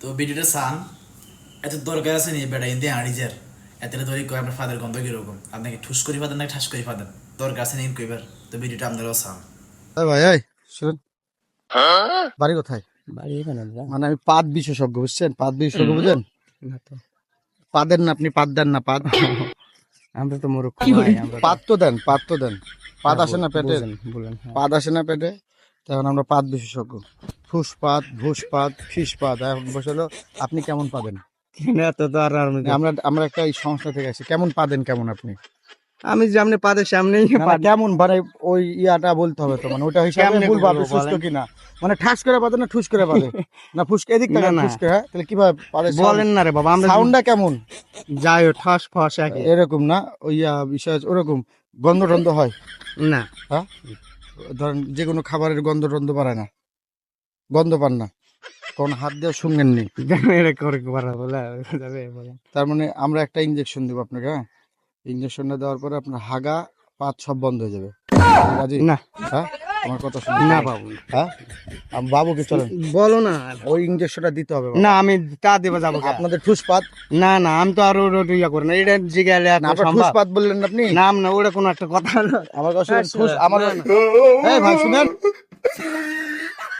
তো ভিডিওটা সান এত দরকার আছে নি বেড়া ইন্দি আড়িজার এত ধরে কয় আপনার ফাদার গন্ধ কীরকম? আপনাকে ঠুস করে ফাদার না ঠাস করে ফাদার দরকার আছে নি কইবার তো ভিডিওটা আপনারাও সান ভাই ভাই শুনুন। বাড়ি কোথায়? বাড়ি এখানে মানে আমি পাদ বিশেষজ্ঞ বুঝছেন? পাদ বিশেষজ্ঞ বুঝেন? না তো। পাদের না আপনি পাদ দেন না পাদ। আমরা তো ভাই আমরা তো- পাদ তো দেন পাদ তো দেন। পাদ আসে না পেটে? বলেন হ্যাঁ। পাদ আসে না পেটে? তখন আমরা পাদ বিশেষজ্ঞ। ফুস পাত ঘুষ পাত ফিস পাত এখন বসে হলো আপনি কেমন পাবেন? এত তো আর আমরা আমরা একটা এই সংস্থা থেকে আছি কেমন পাবেন কেমন আপনি? আমি সামনে পাদের সামনেই না, না, কেমন মানে ওই ইয়াটা বলতে হবে তো মানে ওটা হিসাবে আপনি বলব সুস্থ কিনা? মানে ঠাস করে পাতে না ঠুস করে পাতে না ফুসকে এদিক থেকে না। ফুসকে হ্যাঁ? তাহলে কীভাবে পারে বলেন না রে বাবা আমরা সাউন্ডটা কেমন? যাই হোক ঠাস ফাস একে এরকম না ওই ইয়া বিষয় ওরকম। গন্ধ টন্ধ হয়? না। হ্যাঁ? ধরেন যে কোনো খাবারের গন্ধ টন্ধ পারে না। গন্ধ পান না। কোন হাত দিয়ে শুনবেন নি করে বলে তার মানে আমরা একটা ইঞ্জেকশন দেবো আপনাকে হ্যাঁ? ইঞ্জেকশনটা দেওয়ার পরে আপনার হাগা পাত সব বন্ধ হয়ে যাবে। রাজি? না। হ্যাঁ? আমার কথা শুনুন। না বাবু। হ্যাঁ? চলেন। বলো না। ওই ইঞ্জেকশনটা দিতে হবে না আমি তা দেবে যাব? আপনাদের ঠুসপাত না না আমি তো আরও ওটা ইয়া করি না। এটা জিগালে ঠুসপাত বললেন আপনি? নাম না ওটা কোনো একটা কথা হলো আমার আচ্ছা, ঠুস আমার না, না। এই ভাই শুনেন।